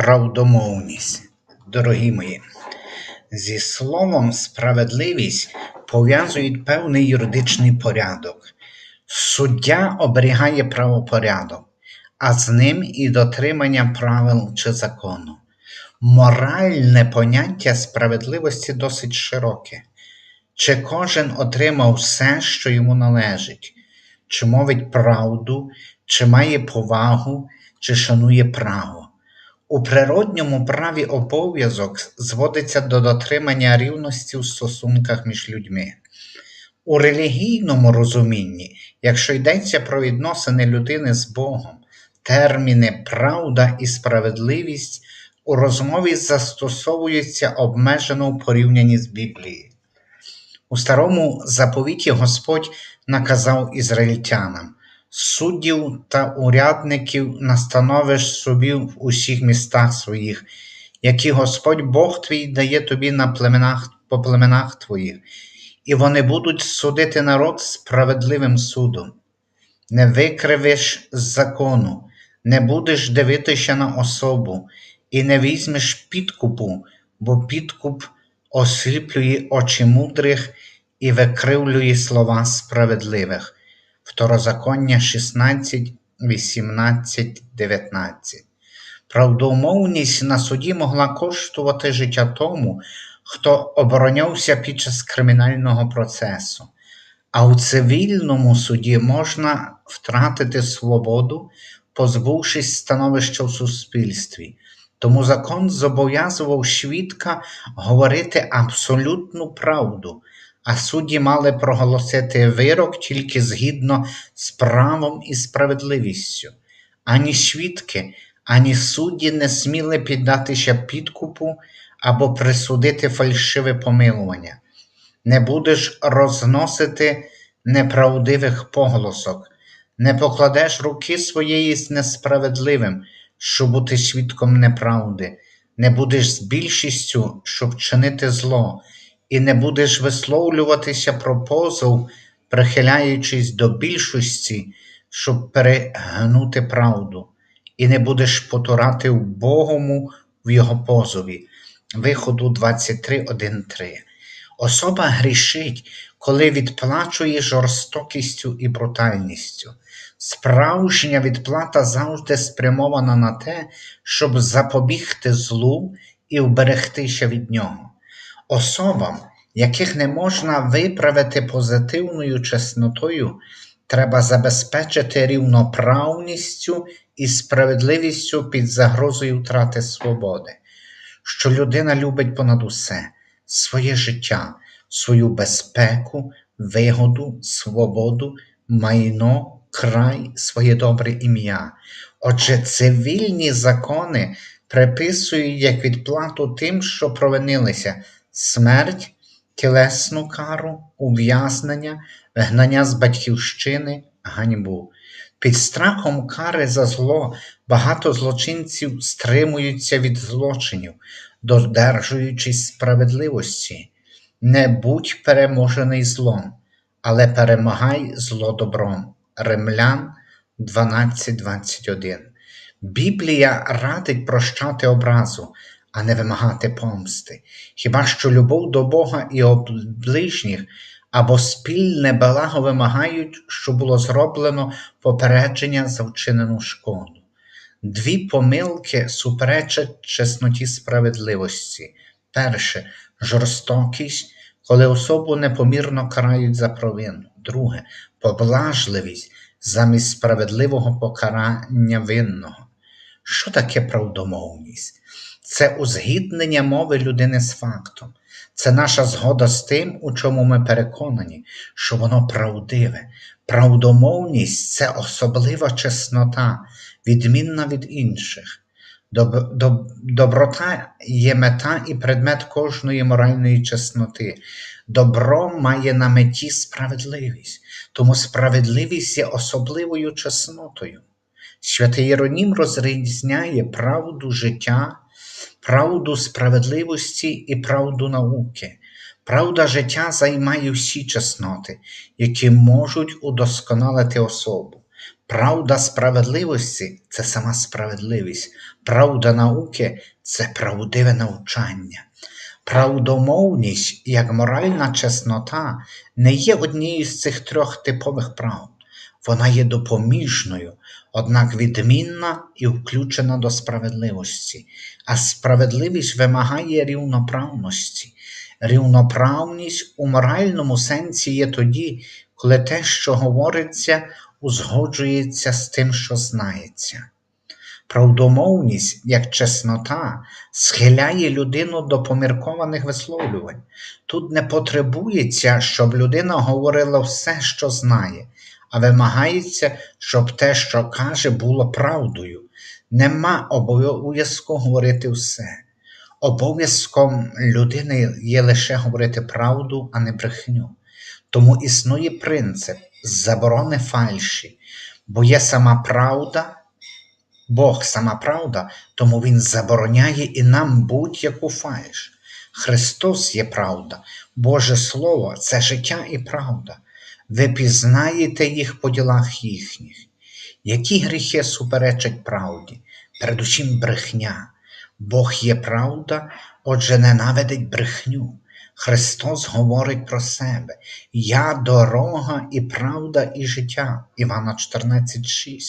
Правдомовність, дорогі мої, зі словом справедливість пов'язують певний юридичний порядок. Суддя оберігає правопорядок, а з ним і дотримання правил чи закону. Моральне поняття справедливості досить широке. Чи кожен отримав все, що йому належить, чи мовить правду, чи має повагу, чи шанує право. У природньому праві обов'язок зводиться до дотримання рівності у стосунках між людьми. У релігійному розумінні, якщо йдеться про відносини людини з Богом, терміни правда і справедливість у розмові застосовуються обмежено в порівнянні з Біблією. У старому заповіті Господь наказав ізраїльтянам суддів та урядників настановиш собі в усіх містах своїх, які Господь Бог твій дає тобі на племенах, по племенах твоїх, і вони будуть судити народ справедливим судом. Не викривиш закону, не будеш дивитися на особу, і не візьмеш підкупу, бо підкуп осліплює очі мудрих і викривлює слова справедливих. Второзаконня 16, 18, 19. Правдоумовність на суді могла коштувати життя тому, хто оборонявся під час кримінального процесу, а у цивільному суді можна втратити свободу, позбувшись становища в суспільстві. Тому закон зобов'язував свідка говорити абсолютну правду, а судді мали проголосити вирок тільки згідно з правом і справедливістю. Ані свідки, ані судді не сміли піддатися підкупу або присудити фальшиве помилування. Не будеш розносити неправдивих поголосок, не покладеш руки своєї з несправедливим, щоб бути свідком неправди, не будеш з більшістю, щоб чинити зло і не будеш висловлюватися про позов, прихиляючись до більшості, щоб перегнути правду, і не будеш потурати в Богому в його позові. Виходу 23.1.3. Особа грішить, коли відплачує жорстокістю і брутальністю. Справжня відплата завжди спрямована на те, щоб запобігти злу і вберегтися від нього. Особам, яких не можна виправити позитивною чеснотою, треба забезпечити рівноправністю і справедливістю під загрозою втрати свободи, що людина любить понад усе своє життя, свою безпеку, вигоду, свободу, майно, край, своє добре ім'я. Отже, цивільні закони приписують як відплату тим, що провинилися смерть, тілесну кару, ув'язнення, вигнання з батьківщини, ганьбу. Під страхом кари за зло багато злочинців стримуються від злочинів, додержуючись справедливості. Не будь переможений злом, але перемагай зло добром. Римлян 12.21. Біблія радить прощати образу, а не вимагати помсти. Хіба що любов до Бога і ближніх або спільне благо вимагають, що було зроблено попередження за вчинену шкоду. Дві помилки суперечать чесноті справедливості. Перше жорстокість, коли особу непомірно карають за провину. Друге поблажливість замість справедливого покарання винного. Що таке правдомовність? Це узгіднення мови людини з фактом, це наша згода з тим, у чому ми переконані, що воно правдиве. Правдомовність це особлива чеснота, відмінна від інших. Доб, доб, доброта є мета і предмет кожної моральної чесноти. Добро має на меті справедливість, тому справедливість є особливою чеснотою. Святий Єронім розрізняє правду життя правду справедливості і правду науки. Правда життя займає всі чесноти, які можуть удосконалити особу. Правда справедливості це сама справедливість, правда науки це правдиве навчання. Правдомовність, як моральна чеснота, не є однією з цих трьох типових прав. Вона є допоміжною, однак відмінна і включена до справедливості, а справедливість вимагає рівноправності. Рівноправність у моральному сенсі є тоді, коли те, що говориться, узгоджується з тим, що знається. Правдомовність, як чеснота, схиляє людину до поміркованих висловлювань. Тут не потребується, щоб людина говорила все, що знає, а вимагається, щоб те, що каже, було правдою. Нема обов'язку говорити все. Обов'язком людини є лише говорити правду, а не брехню. Тому існує принцип заборони фальші, бо є сама правда, Бог сама правда, тому Він забороняє і нам будь-яку фальш. Христос є правда, Боже Слово це життя і правда. Ви пізнаєте їх по ділах їхніх. Які гріхи суперечать правді? Передусім брехня. Бог є правда, отже, ненавидить брехню. Христос говорить про себе: Я дорога і правда, і життя. Івана 14,6.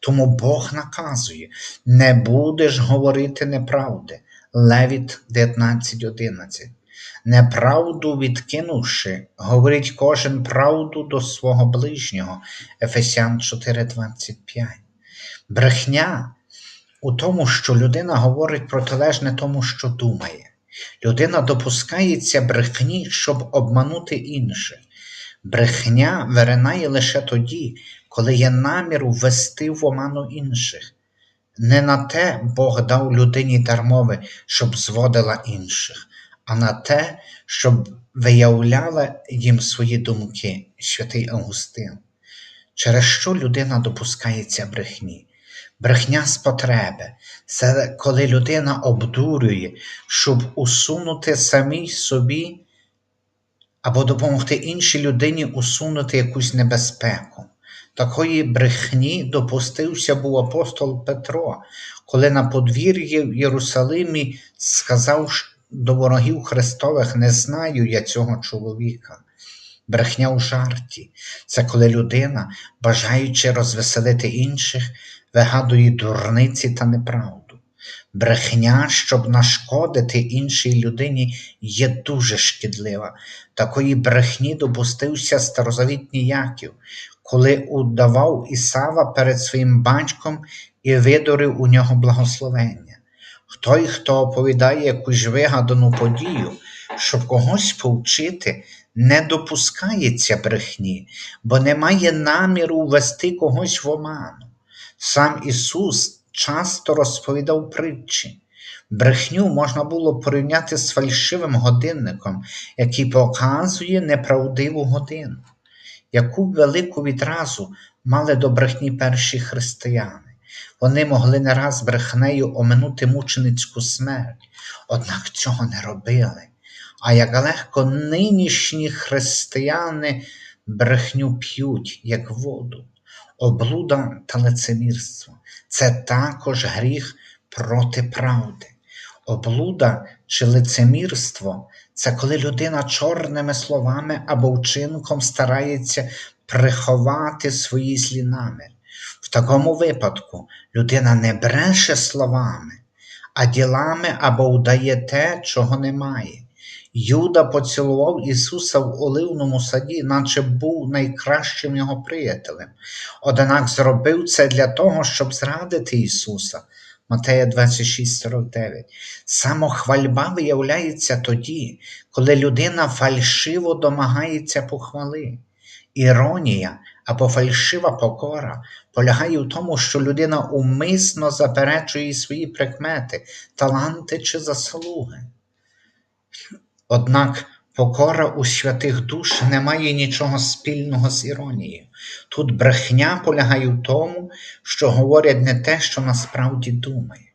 Тому Бог наказує: не будеш говорити неправди. Левіт 19,11. Неправду відкинувши, говорить кожен правду до свого ближнього. Ефесян 4,25. Брехня у тому, що людина говорить протилежне тому, що думає. Людина допускається брехні, щоб обманути інших. Брехня виринає лише тоді, коли є намір ввести в оману інших. Не на те Бог дав людині дармови, щоб зводила інших, а на те, щоб виявляла їм свої думки, святий Августин. Через що людина допускається брехні? Брехня з потреби це коли людина обдурює, щоб усунути самій собі або допомогти іншій людині усунути якусь небезпеку. Такої брехні допустився був апостол Петро, коли на подвір'ї в Єрусалимі сказав до ворогів Христових: Не знаю я цього чоловіка. Брехня у жарті це коли людина, бажаючи розвеселити інших, вигадує дурниці та неправду. Брехня, щоб нашкодити іншій людині, є дуже шкідлива. Такої брехні допустився старозавітній Яків, коли удавав Ісава перед своїм батьком і видурив у нього благословення. Той, хто оповідає якусь вигадану подію, щоб когось повчити, не допускається брехні, бо не має наміру ввести когось в оману. Сам Ісус часто розповідав притчі. Брехню можна було порівняти з фальшивим годинником, який показує неправдиву годину. Яку велику відразу мали до брехні перші християни. Вони могли не раз брехнею оминути мученицьку смерть, однак цього не робили. А як легко нинішні християни брехню п'ють, як воду, облуда та лицемірство це також гріх проти правди. Облуда чи лицемірство це коли людина чорними словами або вчинком старається приховати свої злі наміри. В такому випадку людина не бреше словами, а ділами або вдає те, чого немає. Юда поцілував Ісуса в Оливному саді, наче був найкращим його приятелем, однак зробив це для того, щоб зрадити Ісуса. Матея 26,49. Самохвальба виявляється тоді, коли людина фальшиво домагається похвали. Іронія або фальшива покора полягає в тому, що людина умисно заперечує свої прикмети, таланти чи заслуги. Однак покора у святих душ не має нічого спільного з іронією. Тут брехня полягає в тому, що говорять не те, що насправді думає.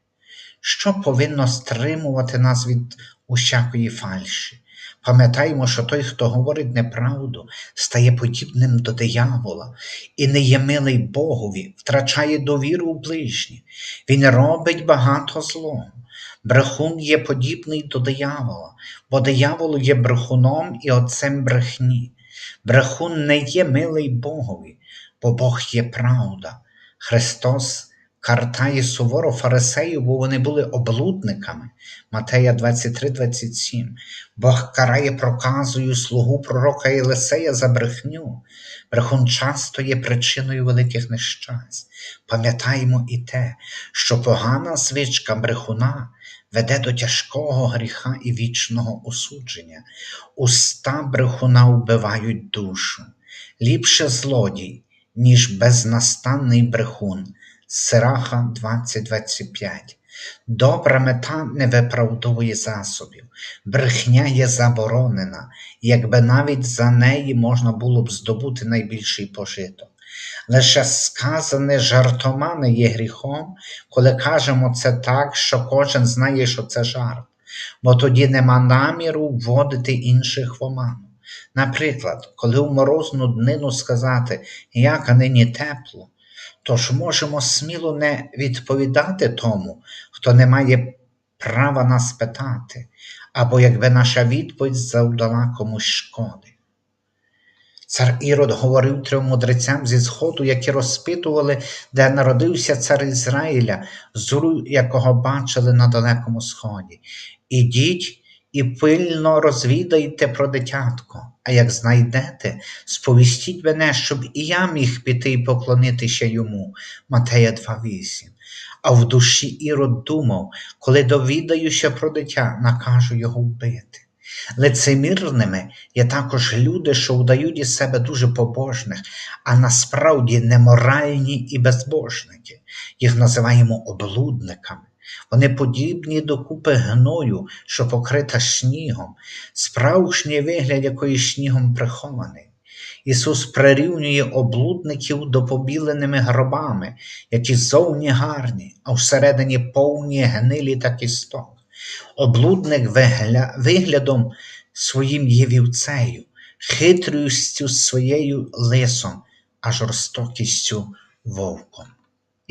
Що повинно стримувати нас від усякої фальші? Пам'ятаємо, що той, хто говорить неправду, стає подібним до диявола і не є милий Богові, втрачає довіру у ближніх. Він робить багато злого. Брехун є подібний до диявола, бо диявол є брехуном і отцем брехні. Брехун не є милий Богові, бо Бог є правда. Христос картає суворо фарисеїв, бо вони були облудниками. Матея 23-27. Бог карає проказою слугу пророка Єлисея за брехню. Брехун часто є причиною великих нещасть. Пам'ятаємо і те, що погана звичка брехуна веде до тяжкого гріха і вічного осудження. Уста брехуна вбивають душу. Ліпше злодій, ніж безнастанний брехун. Сираха 20.25. Добра мета не виправдовує засобів, брехня є заборонена, якби навіть за неї можна було б здобути найбільший пожиток. Лише сказане жартома не є гріхом, коли кажемо це так, що кожен знає, що це жарт, бо тоді нема наміру вводити інших в оману. Наприклад, коли в морозну днину сказати, яка нині тепло, Тож можемо сміло не відповідати тому, хто не має права нас питати, або якби наша відповідь завдала комусь шкоди. Цар Ірод говорив трьом мудрецям зі Сходу, які розпитували, де народився цар Ізраїля, зору якого бачили на далекому сході. Ідіть і пильно розвідайте про дитятко, а як знайдете, сповістіть мене, щоб і я міг піти і поклонитися йому. Матея 2,8. А в душі Ірод думав, коли довідаюся про дитя, накажу його вбити. Лицемірними є також люди, що вдають із себе дуже побожних, а насправді неморальні і безбожники. Їх називаємо облудниками. Вони подібні до купи гною, що покрита снігом, справжній вигляд якої снігом прихований. Ісус прирівнює облудників до побіленими гробами, які зовні гарні, а всередині повні гнилі та кісток. Облудник вигля... виглядом своїм є вівцею, хитрістю своєю лисом, а жорстокістю вовком.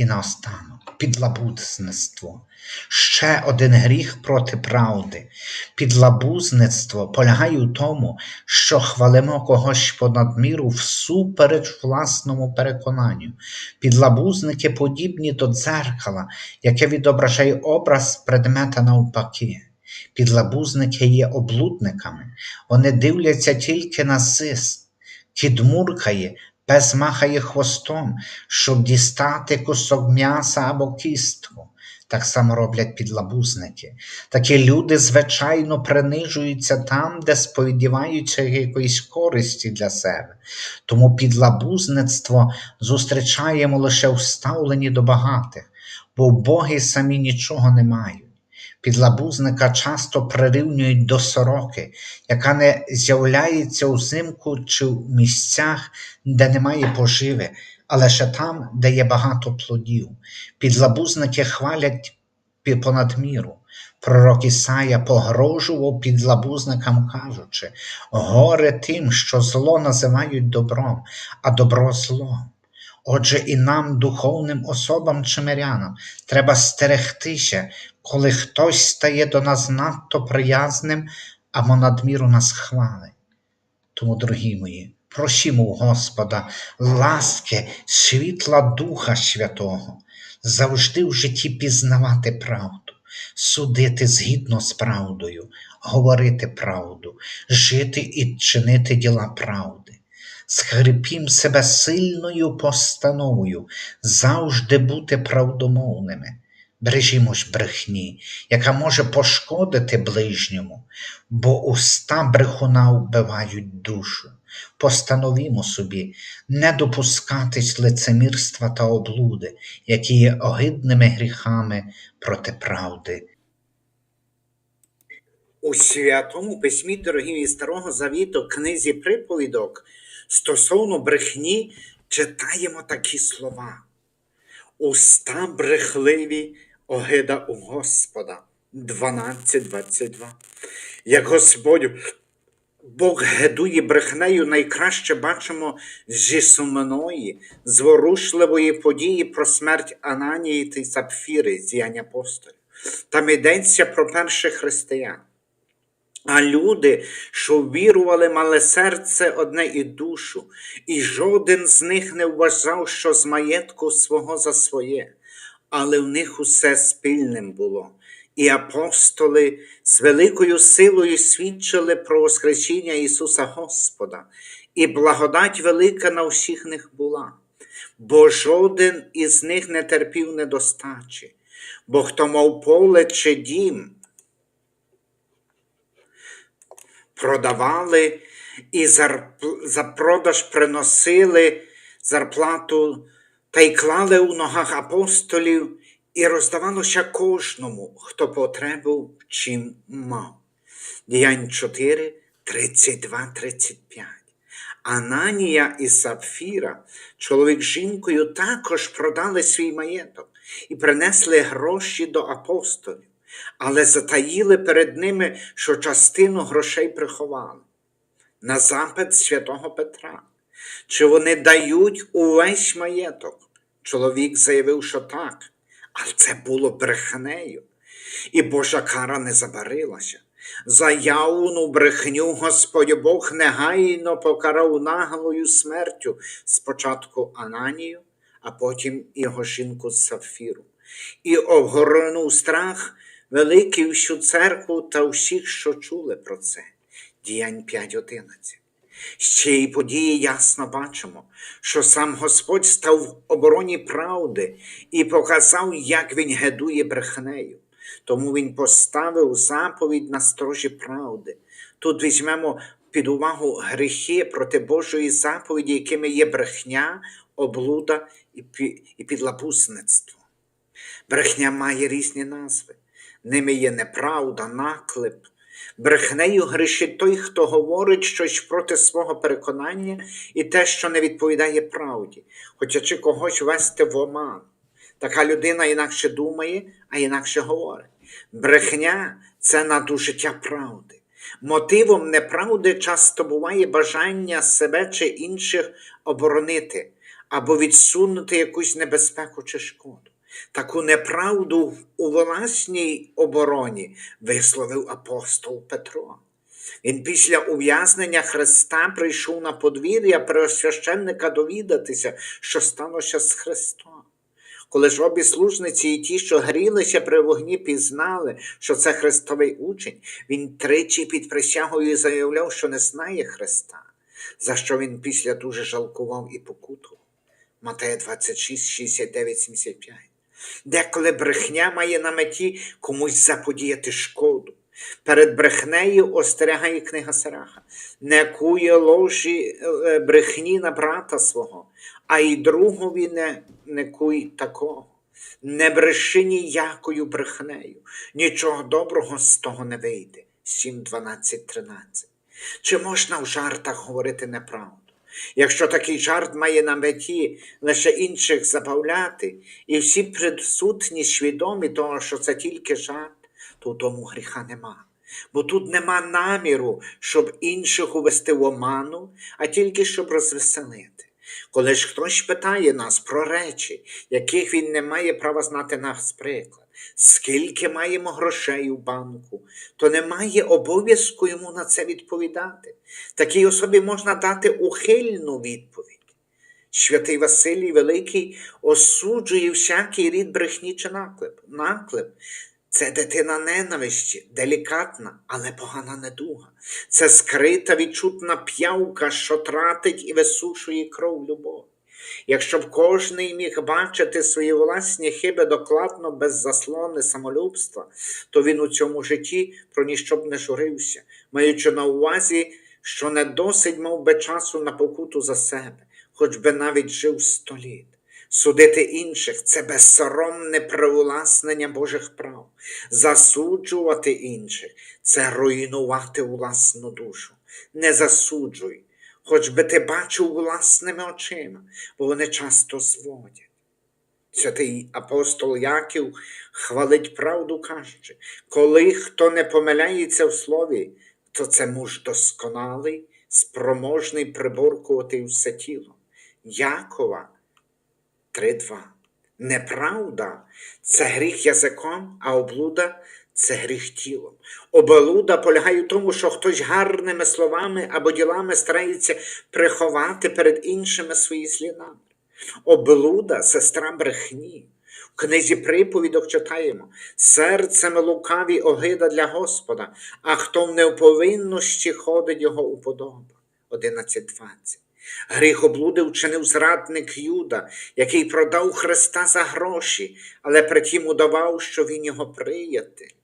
І наостанок підлабузництво. Ще один гріх проти правди. Підлабузництво полягає у тому, що хвалимо когось понад міру всупереч власному переконанню. Підлабузники подібні до дзеркала, яке відображає образ предмета навпаки. Підлабузники є облудниками, вони дивляться тільки на зис, кідмуркає, Пес махає хвостом, щоб дістати кусок м'яса або кістку. Так само роблять підлабузники. Такі люди, звичайно, принижуються там, де сподіваються якоїсь користі для себе. Тому підлабузництво зустрічаємо лише в ставленні до багатих, бо боги самі нічого не мають. Підлабузника часто прирівнюють до сороки, яка не з'являється взимку чи в місцях, де немає поживи, а лише там, де є багато плодів. Підлабузники хвалять понад міру. Пророк Ісая погрожував підлабузникам, кажучи, горе тим, що зло називають добром, а добро злом. Отже, і нам, духовним особам чи мирянам, треба стерегтися, коли хтось стає до нас надто приязним або надміру нас хвалить. Тому, дорогі мої, просімо у Господа ласки, світла Духа Святого, завжди в житті пізнавати правду, судити згідно з правдою, говорити правду, жити і чинити діла правди. Скрипім себе сильною постановою, завжди бути правдомовними. Бережімо ж брехні, яка може пошкодити ближньому, бо уста брехуна вбивають душу. Постановімо собі не допускатись лицемірства та облуди, які є огидними гріхами проти правди. У святому письмі, дорогі Старого Завіту, книзі приповідок стосовно брехні читаємо такі слова. Уста брехливі огида у Господа 12.22. Як Господь Бог гедує брехнею найкраще бачимо зі сумної, зворушливої події про смерть Ананії та Сапфіри з діянь апостолів. Там йдеться про перших християн. А люди, що вірували, мали серце одне і душу, і жоден з них не вважав, що з маєтку свого за своє, але в них усе спільним було. І апостоли з великою силою свідчили про Воскресіння Ісуса Господа, і благодать велика на всіх них була, бо жоден із них не терпів недостачі, бо хто мав поле чи дім, продавали і за продаж приносили зарплату та й клали у ногах апостолів, і роздавалося кожному, хто потребу чим мав. Діянь 4, 32, 35. Ананія і Сапфіра, чоловік з жінкою, також продали свій маєток і принесли гроші до апостолів, але затаїли перед ними, що частину грошей приховали. На запит святого Петра, чи вони дають увесь маєток. Чоловік заявив, що так, але це було брехнею, і Божа кара не забарилася. За явну брехню Господь Бог негайно покарав наглою смертю спочатку Ананію, а потім його жінку Сафіру, і обгорнув страх великий всю церкву та всіх, що чули про це. Діянь 5.11. З цієї події ясно бачимо, що сам Господь став в обороні правди і показав, як він гедує брехнею. Тому він поставив заповідь на сторожі правди. Тут візьмемо під увагу гріхи проти Божої заповіді, якими є брехня, облуда і пі- і підлабузництво. Брехня має різні назви. Ними є неправда, наклеп. Брехнею грішить той, хто говорить щось проти свого переконання і те, що не відповідає правді, хочучи когось вести в оман. Така людина інакше думає, а інакше говорить. Брехня це надужиття правди. Мотивом неправди часто буває бажання себе чи інших оборонити або відсунути якусь небезпеку чи шкоду. Таку неправду у власній обороні висловив апостол Петро. Він після ув'язнення Христа прийшов на подвір'я преосвященника довідатися, що сталося з Христом. Коли ж обі служниці і ті, що грілися при вогні, пізнали, що це Христовий учень, він тричі під присягою заявляв, що не знає Христа, за що він після дуже жалкував і покутував. Матея 26, 69, 75. Деколи брехня має на меті комусь заподіяти шкоду. Перед брехнею остерігає книга Сараха. Не кує ложі е, брехні на брата свого, а й другові не, не куй такого. Не бреши ніякою брехнею, нічого доброго з того не вийде. 7, 12, 13. Чи можна в жартах говорити неправду? Якщо такий жарт має на меті лише інших забавляти, і всі присутні свідомі того, що це тільки жарт, то в тому гріха нема. Бо тут нема наміру, щоб інших увести в оману, а тільки щоб розвеселити. Коли ж хтось питає нас про речі, яких він не має права знати нас приклад, скільки маємо грошей у банку, то немає обов'язку йому на це відповідати. Такій особі можна дати ухильну відповідь. Святий Василій Великий осуджує всякий рід брехні чи наклеп. Наклеп це дитина ненависті, делікатна, але погана недуга. Це скрита відчутна п'явка, що тратить і висушує кров любові. Якщо б кожний міг бачити свої власні хиби докладно без заслони самолюбства, то він у цьому житті про ніщо б не журився, маючи на увазі, що не досить мав би часу на покуту за себе, хоч би навіть жив сто літ. Судити інших це безсоромне привласнення Божих прав. Засуджувати інших це руйнувати власну душу. Не засуджуй, хоч би ти бачив власними очима, бо вони часто зводять. Святий апостол Яків хвалить правду, кажучи, коли хто не помиляється в слові, то це муж досконалий, спроможний приборкувати все тіло. Якова 3.2. Неправда це гріх язиком, а облуда це гріх тілом. Облуда полягає в тому, що хтось гарними словами або ділами старається приховати перед іншими свої наміри. Облуда сестра брехні. В книзі приповідок читаємо: серцем лукаві огида для Господа, а хто в неповинності ходить його уподоба. 11.20. Гріх облуди вчинив зрадник Юда, який продав Христа за гроші, але притім удавав, що він його приятель.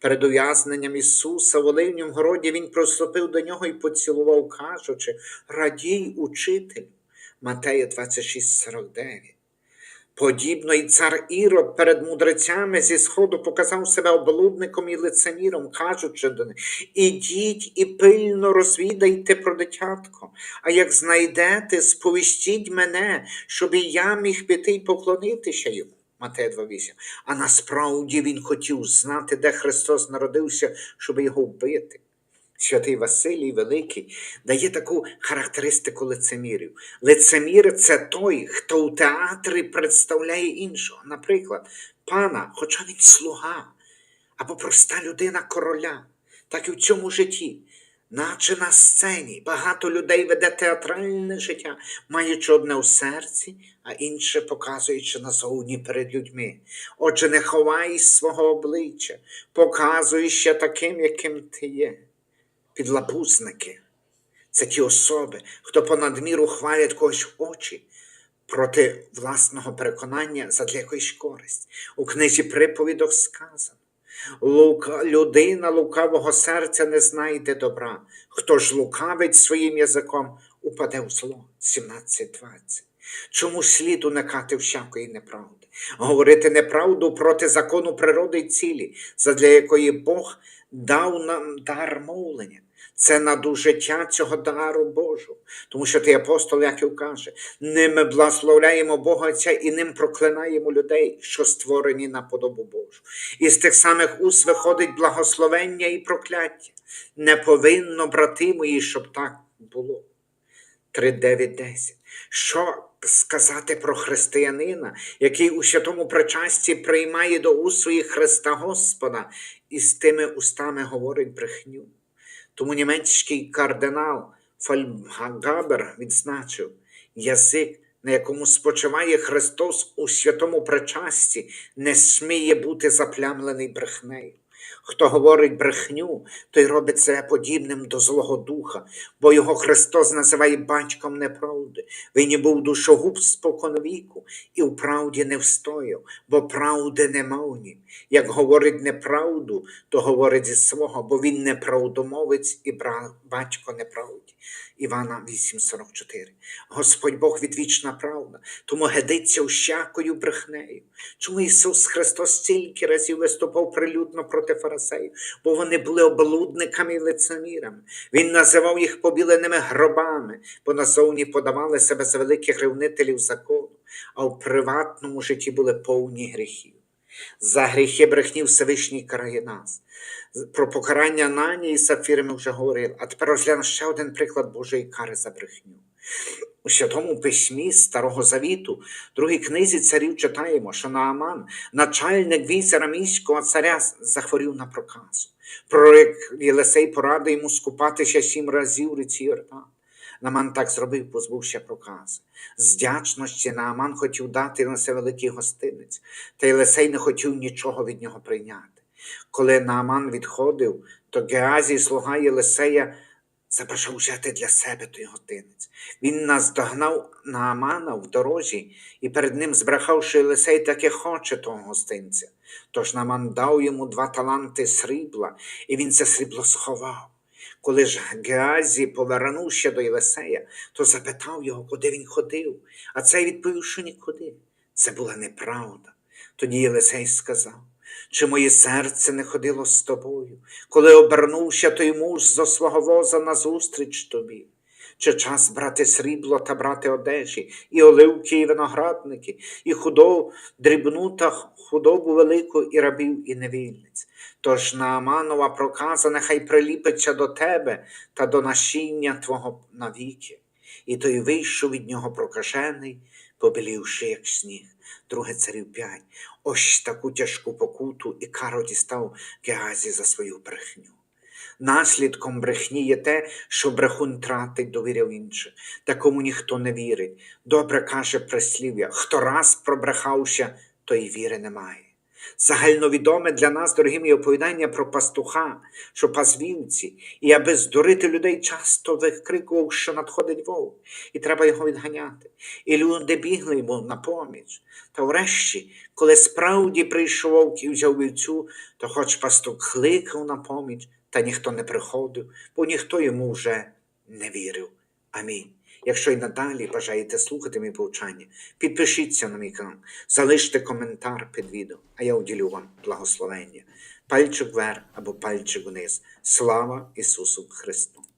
Перед ув'язненням Ісуса в Оливнім городі він проступив до нього і поцілував, кажучи: Радій, учителю. Матея 26,49. Подібно і цар Ірод перед мудрецями зі сходу показав себе облудником і лицеміром, кажучи до них: Ідіть і пильно розвідайте про дитятко, а як знайдете, сповістіть мене, щоб і я міг піти й поклонитися йому. Матея 2,8. А насправді він хотів знати, де Христос народився, щоб його вбити. Святий Василій Великий дає таку характеристику лицемірів. Лицемір це той, хто у театрі представляє іншого. Наприклад, пана, хоча він слуга, або проста людина короля, так і в цьому житті. Наче на сцені багато людей веде театральне життя, маючи одне у серці, а інше показуючи назовні перед людьми. Отже, не ховай свого обличчя, показуй ще таким, яким ти є. Підлапусники це ті особи, хто понад міру хвалять когось в очі проти власного переконання задля якоїсь користь. У книзі приповідок сказано. Лука, людина лукавого серця не знайде добра. Хто ж лукавить своїм язиком, упаде в зло. 17.20. Чому слід уникати всякої неправди? Говорити неправду проти закону природи й цілі, задля якої Бог дав нам дар мовлення. Це надужиття цього дару Божого. Тому що ти апостол Яків каже, ними благословляємо Бога Отця і ним проклинаємо людей, що створені на подобу Божу. І з тих самих уст виходить благословення і прокляття. Не повинно, брати мої, щоб так було. 3.9.10. Що сказати про християнина, який у святому причасті приймає до уст своїх Христа Господа і з тими устами говорить брехню? Тому німецький кардинал Фальмгабер відзначив, язик, на якому спочиває Христос у святому причасті, не сміє бути заплямлений брехнею. Хто говорить брехню, той робить себе подібним до Злого Духа, бо його Христос називає батьком неправди. Він і був душогуб споконвіку і в правді не встояв, бо правди нема в нім. Як говорить неправду, то говорить зі свого, бо він неправдомовець і батько неправді. Івана 8,44. Господь Бог відвічна правда, тому гедиться всякою брехнею. Чому Ісус Христос стільки разів виступав прилюдно проти фарисеїв, бо вони були облудниками і лицемірами. Він називав їх побіленими гробами, бо назовні подавали себе за великих ревнителів закону, а в приватному житті були повні гріхів. За гріхи брехні Всевишній карає нас. Про покарання Нані і Сапфіри ми вже говорили, а тепер розглянемо ще один приклад Божої кари за брехню. У Святому Письмі Старого Завіту, другій книзі царів читаємо, що Нааман, начальник війська рамійського царя, захворів на проказу. Пророк Єлисей порадив йому скупатися сім разів ріці Йордан. Наман так зробив, позбувся прокази. З вдячності Нааман хотів дати це великий гостинець, та Єлисей не хотів нічого від нього прийняти. Коли Нааман відходив, то Геазій, слуга Єлисея, забажав взяти для себе той гостинець. Він наздогнав Наамана в дорозі і перед ним збрехав, що Єлисей таки хоче того гостинця. Тож Нааман дав йому два таланти срібла, і він це срібло сховав. Коли ж Геазі повернувся до Єлисея, то запитав його, куди він ходив, а цей відповів, що нікуди. Це була неправда. Тоді Єлисей сказав, чи моє серце не ходило з тобою, коли обернувся той муж зо свого воза назустріч тобі? Чи час брати срібло та брати одежі, і оливки, і виноградники, і худобу дрібну та худобу велику, і рабів, і невільниць? Тож Нааманова проказа нехай приліпиться до тебе та до насіння твого навіки. І той вийшов від нього прокажений, побілівши, як сніг. Друге царів 5. Ось таку тяжку покуту і кару дістав Геазі за свою брехню. Наслідком брехні є те, що брехун тратить довіря в інших, такому ніхто не вірить. Добре каже прислів'я, хто раз пробрехався, то й віри немає. Загальновідоме для нас, дорогі мої, оповідання про пастуха, що пас вівці, і аби здурити людей, часто викрикував, що надходить вовк, і треба його відганяти. І люди бігли йому на поміч. Та врешті, коли справді прийшов вовк і взяв вівцю, то хоч пастух кликав на поміч, та ніхто не приходив, бо ніхто йому вже не вірив. Амінь. Якщо й надалі бажаєте слухати мої повчання, підпишіться на мій канал, залиште коментар під відео, а я уділю вам благословення. Пальчик вверх або пальчик вниз. Слава Ісусу Христу!